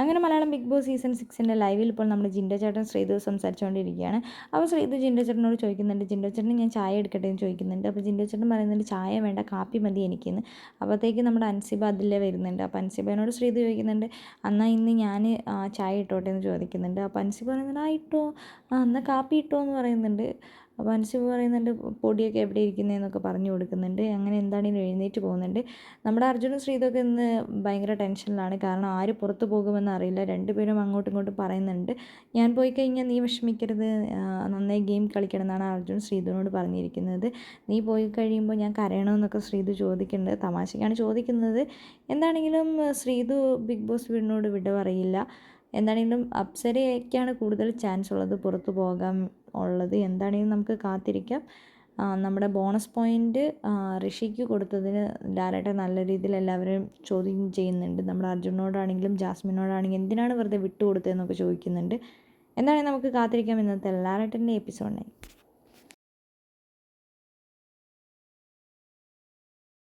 അങ്ങനെ Malayalam big boss season സിക്സിന്റെ ലൈവിൽ ഇപ്പോൾ നമ്മൾ ജിൻഡോ ചേട്ടൻ ശ്രീതു സംസാരിച്ചുകൊണ്ടിരിക്കുകയാണ്. അപ്പോൾ ശ്രീതു ജിൻഡോ ചേട്ടനോട് ചോദിക്കുന്നുണ്ട് ജിൻഡോ ചേട്ടൻ ഞാൻ ചായ എടുക്കട്ടെ? എന്ന് ചോദിക്കുന്നുണ്ട്. അപ്പോൾ ജിൻഡോ ചേട്ടൻ പറയുന്നുണ്ട് ചായ വേണ്ട കാപ്പി മതി എനിക്കെന്ന്. അപ്പോഴത്തേക്ക് നമ്മുടെ അൻസിബ അതിലേ വരുന്നുണ്ട്. അപ്പോൾ അൻസിബയോട് ശ്രീതു ചോദിക്കുന്നുണ്ട് എന്നാൽ ഇന്ന് ഞാൻ ചായ ഇട്ടോട്ടെ? എന്ന് ചോദിക്കുന്നുണ്ട്. അപ്പോൾ അൻസിബ പറയുന്നുണ്ട് ആ ഇട്ടോ എന്നാൽ കാപ്പി ഇട്ടോ? എന്ന് പറയുന്നുണ്ട്. അപ്പോൾ അനുസരിച്ച് പറയുന്നുണ്ട് പൊടിയൊക്കെ എവിടെ ഇരിക്കുന്നതെന്നൊക്കെ പറഞ്ഞു കൊടുക്കുന്നുണ്ട്. അങ്ങനെ എന്താണെങ്കിലും എഴുന്നേറ്റ് പോകുന്നുണ്ട്? നമ്മുടെ അർജുനും ശ്രീതൊക്കെ ഇന്ന് ഭയങ്കര ടെൻഷനിലാണ്. കാരണം ആര് പുറത്തു പോകുമെന്ന് അറിയില്ല. രണ്ടുപേരും അങ്ങോട്ടും ഇങ്ങോട്ടും പറയുന്നുണ്ട്. ഞാൻ പോയി കഴിഞ്ഞാൽ നീ വിഷമിക്കരുത്. നന്നായി ഗെയിം കളിക്കണം എന്നാണ് അർജുൻ ശ്രീധുവിനോട് പറഞ്ഞിരിക്കുന്നത്. നീ പോയി കഴിയുമ്പോൾ ഞാൻ കരയണമെന്നൊക്കെ ശ്രീധു ചോദിക്കുന്നുണ്ട്. തമാശയ്ക്കാണ് ചോദിക്കുന്നത്. എന്താണെങ്കിലും ശ്രീധു ബിഗ് ബോസ് വീടിനോട് വിട പറയില്ല. എന്താണെങ്കിലും അപ്സരയ്ക്കാണ് കൂടുതൽ ചാൻസ് ഉള്ളത് പുറത്തു പോകാൻ ഉള്ളത്. എന്താണെങ്കിലും നമുക്ക് കാത്തിരിക്കാം. നമ്മുടെ ബോണസ് പോയിന്റ് ഋഷിക്ക് കൊടുത്തതിന് ഡയറക്റ്റ് നല്ല രീതിയിൽ എല്ലാവരും ചോദ്യം ചെയ്യുന്നുണ്ട്. നമ്മുടെ അർജുനോടാണെങ്കിലും ജാസ്മിനോടാണെങ്കിലും എന്തിനാണ് വെറുതെ വിട്ടുകൊടുത്തതെന്നൊക്കെ ചോദിക്കുന്നുണ്ട്. എന്താണെങ്കിലും നമുക്ക് കാത്തിരിക്കാം ഇന്നത്തെ ലാലേട്ടന്റെ എപ്പിസോഡിനായി